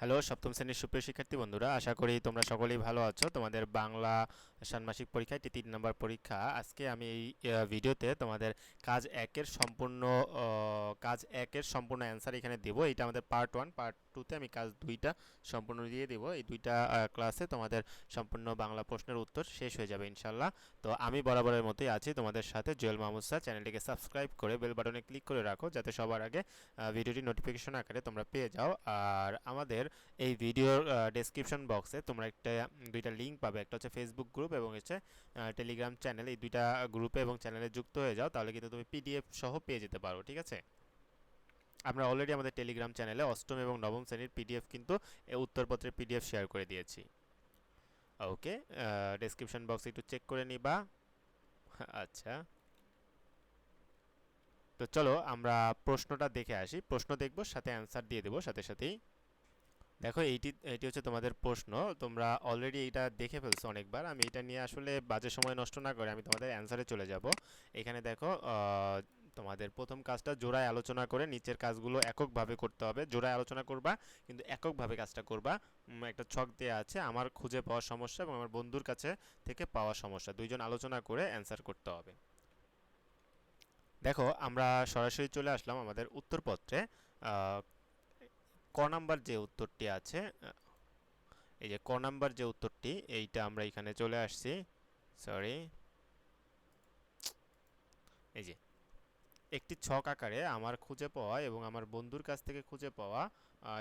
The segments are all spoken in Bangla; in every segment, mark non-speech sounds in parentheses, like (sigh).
হ্যালো, সপ্তম শ্রেণির সুপ্রিয় শিক্ষার্থী বন্ধুরা, আশা করি তোমরা সকলেই ভালো আছো। তোমাদের বাংলা ষান্মাসিক পরীক্ষা এটি তিন নম্বর পরীক্ষা। আজকে আমি এই ভিডিওতে তোমাদের কাজ একের সম্পূর্ণ কাজ একের সম্পূর্ণ অ্যান্সার এখানে দেবো। এটা আমাদের পার্ট ওয়ান পার্ট টুতে আমি কাজ দুইটা সম্পূর্ণ দিয়ে দেবো। এই দুইটা ক্লাসে তোমাদের সম্পূর্ণ বাংলা প্রশ্নের উত্তর শেষ হয়ে যাবে ইনশাল্লাহ তো আমি বরাবরের মতোই আছি তোমাদের সাথে। জুয়েল মাহমুদ স্যার, চ্যানেলটিকে সাবস্ক্রাইব করে বেল বাটনে ক্লিক করে রাখো, যাতে সবার আগে ভিডিওটি নোটিফিকেশন আকারে তোমরা পেয়ে যাও। আর আমাদের এই ভিডিওর ডেসক্রিপশন বক্সে তোমরা একটা দুইটা লিঙ্ক পাবে। একটা হচ্ছে ফেসবুক গ্রুপ এবং হচ্ছে টেলিগ্রাম চ্যানেল এই দুইটা গ্রুপে এবং চ্যানেলে যুক্ত হয়ে যাও, তাহলে কিন্তু তুমি পিডিএফ সহ পেয়ে যেতে পারো, ঠিক আছে? আমরা অলরেডি আমাদের টেলিগ্রাম চ্যানেলে অষ্টম এবং নবম শ্রেণির পিডিএফ কিন্তু উত্তরপত্রের পিডিএফ শেয়ার করে দিয়েছি। ওকে ডেসক্রিপশন বক্স একটু চেক করে নিবা। (laughs) আচ্ছা। তো চলো আমরা প্রশ্নটা দেখে আসি। প্রশ্ন দেখব, সাথে অ্যান্সার দিয়ে দেবো, সাথে সাথেই দেখো এইটি এটি হচ্ছে তোমাদের প্রশ্ন। তোমরা অলরেডি এইটা দেখে ফেলছো অনেকবার। আমি এটা নিয়ে আসলে বাজে সময় নষ্ট না করে আমি তোমাদের অ্যান্সারে চলে যাব। এখানে দেখো তোমাদের প্রথম কাজটা জোড়ায় আলোচনা করে নিচের কাজগুলো এককভাবে করতে হবে। জোড়ায় আলোচনা করবা, কিন্তু এককভাবে কাজটা করবা। একটা ছক দেওয়া আছে, আমার খুঁজে পাওয়ার সমস্যা এবং আমার বন্ধুর কাছে থেকে পাওয়া সমস্যা। দুইজন আলোচনা করে অ্যান্সার করতে হবে। দেখো, আমরা সরাসরি চলে আসলাম আমাদের উত্তরপত্রে। ক নাম্বার যে উত্তরটি আছে এই যে ক নাম্বার যে উত্তরটি, এইটা আমরা এখানে চলে আসছি। সরি এই যে, একটি ছক আকারে আমার খুঁজে পাওয়া এবং আমার বন্ধুর কাছ থেকে খুঁজে পাওয়া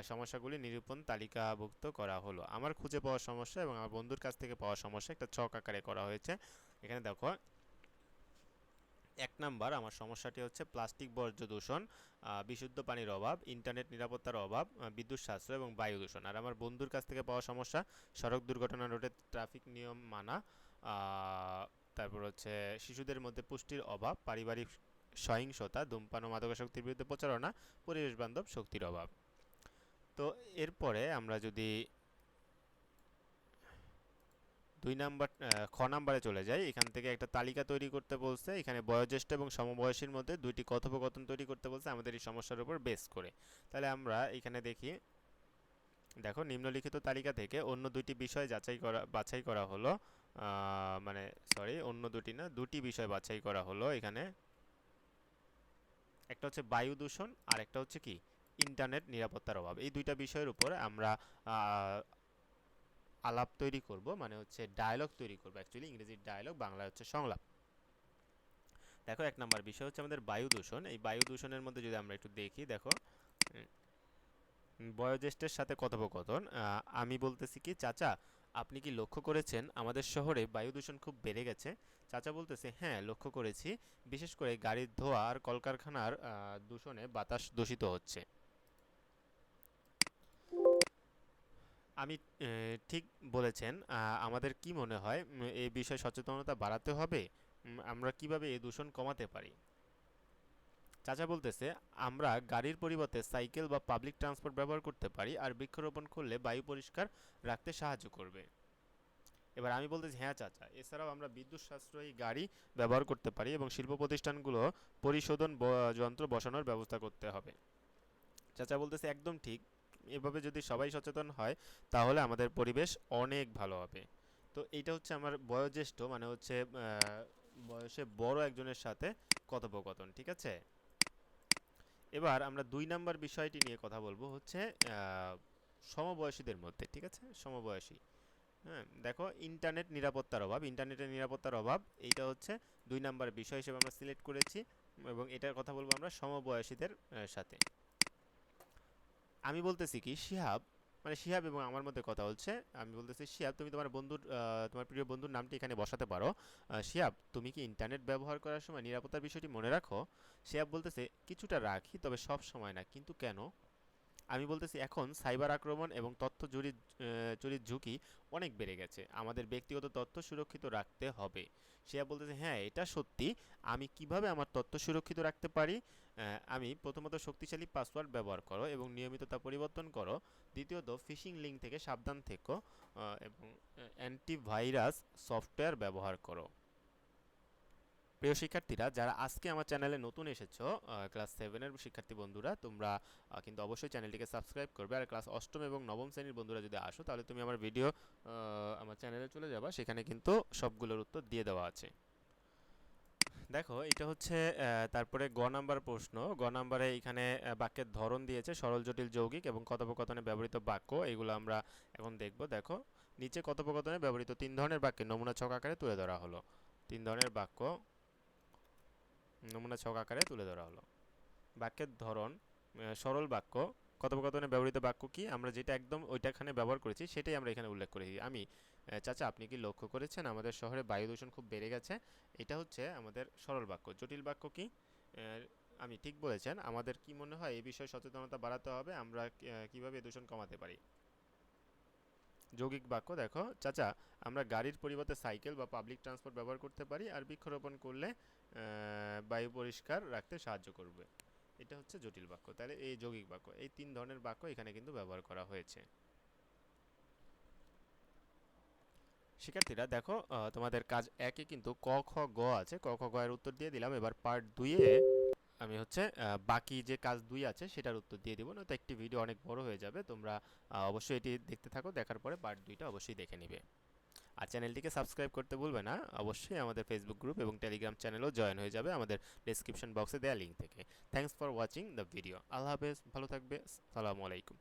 সমস্যাগুলি নিরূপণ তালিকাভুক্ত করা হলো। আমার খুঁজে পাওয়া সমস্যা এবং আমার বন্ধুর কাছ থেকে পাওয়া সমস্যা একটা ছক আকারে করা হয়েছে। এখানে দেখো এক নাম্বার আমার সমস্যাটি হচ্ছে প্লাস্টিক বর্জ্য দূষণ বিশুদ্ধ পানির অভাব, ইন্টারনেট নিরাপত্তার অভাব বিদ্যুৎ সাশ্রয় এবং বায়ু দূষণ। আর আমার বন্ধুর কাছ থেকে পাওয়া সমস্যা, সড়ক দুর্ঘটনা রোধে ট্রাফিক নিয়ম মানা তারপর হচ্ছে শিশুদের মধ্যে পুষ্টির অভাব, পারিবারিক সহিংসতা, ধূমপান ও মাদকাসক্তির বিরুদ্ধে প্রচারণা, পরিবেশ বান্ধব শক্তির অভাব। তো এরপরে আমরা যদি দুই নাম্বার খ নাম্বারে চলে যাই এখান থেকে একটা তালিকা তৈরি করতে বলছে। এখানে বয়োজ্যেষ্ঠ এবং সমবয়সীর মধ্যে দুইটি কথোপকথন তৈরি করতে বলছে। আমাদের এই সমস্যার উপর বেস করে। তাহলে আমরা এখানে দেখি, দেখো, নিম্নলিখিত তালিকা থেকে অন্য দুইটি বিষয় যাচাই করা, বাছাই করা হলো। মানে সরি অন্য দুটি না, দুটি বিষয় বাছাই করা হলো এখানে। একটা হচ্ছে বায়ু দূষণ আর একটা হচ্ছে কি? ইন্টারনেট নিরাপত্তার অভাব। এই দুইটা বিষয়ের উপর আমরা আলাপ তৈরি করব মানে হচ্ছে ডায়লগ তৈরি করব অ্যাকচুয়ালি ইংরেজির ডায়লগ বাংলা হচ্ছে সংলাপ। দেখো, এক নাম্বার বিষয় হচ্ছে আমাদের বায়ু দূষণ। এই বায়ু দূষণের মধ্যে যদি আমরা একটু দেখি, দেখো বয়োজ্যেষ্ঠের সাথে কথোপকথন আমি বলতেছি কি, চাচা, আপনি কি লক্ষ্য করেছেন আমাদের শহরে বায়ু দূষণ খুব বেড়ে গেছে? চাচা বলতেছে হ্যাঁ লক্ষ্য করেছি। বিশেষ করে গাড়ির ধোঁয়া আর কলকারখানার দূষণে বাতাস দূষিত হচ্ছে। আমি ঠিক বলেছেন। আমাদের কি মনে হয় এই বিষয়ে সচেতনতা বাড়াতে হবে? আমরা কীভাবে এই দূষণ কমাতে পারি? চাচা বলতেছে, আমরা গাড়ির পরিবর্তে সাইকেল বা পাবলিক ট্রান্সপোর্ট ব্যবহার করতে পারি আর বৃক্ষরোপণ করলে বায়ু পরিষ্কার রাখতে সাহায্য করবে। এবার আমি বলতেছি হ্যাঁ চাচা, এছাড়াও আমরা বিদ্যুৎ সাশ্রয়ী গাড়ি ব্যবহার করতে পারি এবং শিল্প প্রতিষ্ঠানগুলো পরিশোধন যন্ত্র বসানোর ব্যবস্থা করতে হবে। চাচা বলতেছে, একদম ঠিক। এভাবে যদি সবাই সচেতন হয়, তাহলে আমাদের পরিবেশ অনেক ভালো হবে। তো এইটা হচ্ছে আমার বয়োজ্যেষ্ঠ মানে হচ্ছে বয়সে বড় একজনের সাথে কথোপকথন, ঠিক আছে? এবার আমরা দুই নাম্বার বিষয়টি নিয়ে কথা বলব হচ্ছে সমবয়সীদের মধ্যে, ঠিক আছে? সমবয়সী। হ্যাঁ দেখো ইন্টারনেট নিরাপত্তার অভাব। ইন্টারনেটের নিরাপত্তার অভাব, এইটা হচ্ছে দুই নাম্বার বিষয় হিসেবে আমরা সিলেক্ট করেছি এবং এটার কথা বলব আমরা সমবয়সীদের সাথে। আমি বলতেছি কি, শিহাব মানে শিহাব এবং আমার মধ্যে কথা হচ্ছে, আমি বলতেছি, শিহাব, তুমি তোমার বন্ধুর তোমার প্রিয় বন্ধুর নামটি এখানে বসাতে পারো। শিহাব, তুমি কি ইন্টারনেট ব্যবহার করার সময় নিরাপত্তার বিষয়টি মনে রাখো? শিহাব বলতেছে, কিছুটা রাখি, তবে সব সময় না, কিন্তু কেন? আমি বলতেছি এখন সাইবার আক্রমণ এবং তথ্য চুরির চুরির ঝুঁকি অনেক বেড়ে গেছে। আমাদের ব্যক্তিগত তথ্য সুরক্ষিত রাখতে হবে। শিহাব বলতেছে হ্যাঁ এটা সত্যি। আমি কীভাবে আমার তথ্য সুরক্ষিত রাখতে পারি? আমি প্রথমত শক্তিশালী পাসওয়ার্ড ব্যবহার করো এবং নিয়মিত তা পরিবর্তন করো। দ্বিতীয়ত, ফিশিং লিঙ্ক থেকে সাবধান থেকো এবং অ্যান্টিভাইরাস সফটওয়্যার ব্যবহার করো। প্রিয় শিক্ষার্থীরা, যারা আজকে আমার চ্যানেলে নতুন এসেছ ক্লাস সেভেনের শিক্ষার্থী বন্ধুরা, তোমরা কিন্তু অবশ্যই চ্যানেলটিকে সাবস্ক্রাইব করবে। আর ক্লাস অষ্টম এবং নবম শ্রেণির বন্ধুরা যদি আসো, তাহলে তুমি আমার ভিডিও আমার চ্যানেলে চলে যাবা। সেখানে কিন্তু সবগুলোর উত্তর দিয়ে দেওয়া আছে। দেখো, এটা হচ্ছে তারপরে গ নাম্বার প্রশ্ন। গ নাম্বারে এখানে বাক্যের ধরন দিয়েছে, সরল, জটিল, যৌগিক এবং কথোপকথনে ব্যবহৃত বাক্য। এগুলো আমরা এখন দেখব। দেখো, নিচে কথোপকথনে ব্যবহৃত তিন ধরনের বাক্যের নমুনা ছক আকারে তুলে ধরা হলো। তিন ধরনের বাক্য। নমুনা ছক আকারে তুলে ধরা হলো। বাক্যের ধরন সরল বাক্য, কথোপকথনে ব্যবহৃত বাক্য কি, আমরা যেটা একদম ওইটাখানে ব্যবহার করেছি, সেটাই আমরা এখানে উল্লেখ করেছি। আমি চাচা, আপনি কি লক্ষ্য করেছেন? আমাদের শহরে বায়ু দূষণ খুব বেড়ে গেছে। এটা হচ্ছে আমাদের সরল বাক্য। জটিল বাক্য কি? আমি ঠিক বলেছেন, আমাদের কি মনে হয় এই বিষয়ে সচেতনতা বাড়াতে হবে, আমরা কীভাবে দূষণ কমাতে পারি? যৌগিক বাক্য, দেখো, চাচা, আমরা গাড়ির পরিবর্তে সাইকেল বা পাবলিক ট্রান্সপোর্ট ব্যবহার করতে পারি, আর বৃক্ষরোপণ করলে বায়ু পরিষ্কার রাখতে সাহায্য করবে। এটা হচ্ছে জটিল বাক্য। তাহলে এই যৌগিক বাক্য, এই তিন ধরনের বাক্য এখানে কিন্তু ব্যবহার করা হয়েছে। শিক্ষার্থীরা, দেখো তোমাদের কাজ একে কিন্তু ক, খ, গ আছে। ক, খ, গ এর উত্তর দিয়ে দিলাম। এবার পার্ট দুইয়ে আমি হচ্ছে বাকি যে কাজ দুই আছে সেটার উত্তর দিয়ে দিব। নয়তো একটি ভিডিও অনেক বড় হয়ে যাবে। তোমরা অবশ্যই এটি দেখতে থাকো। দেখার পরে পার্ট দুইটা অবশ্যই দেখে নিবে। আর চ্যানেলটিকে সাবস্ক্রাইব করতে ভুলবে না। অবশ্যই আমাদের ফেসবুক গ্রুপ এবং টেলিগ্রাম চ্যানেলও জয়েন হয়ে যাবে আমাদের ডেসক্রিপশন বক্সে দেওয়া লিঙ্ক থেকে। Thanks for watching the video আল্লাহ হাফেজ, ভালো থাকবে। সালামু আলাইকুম।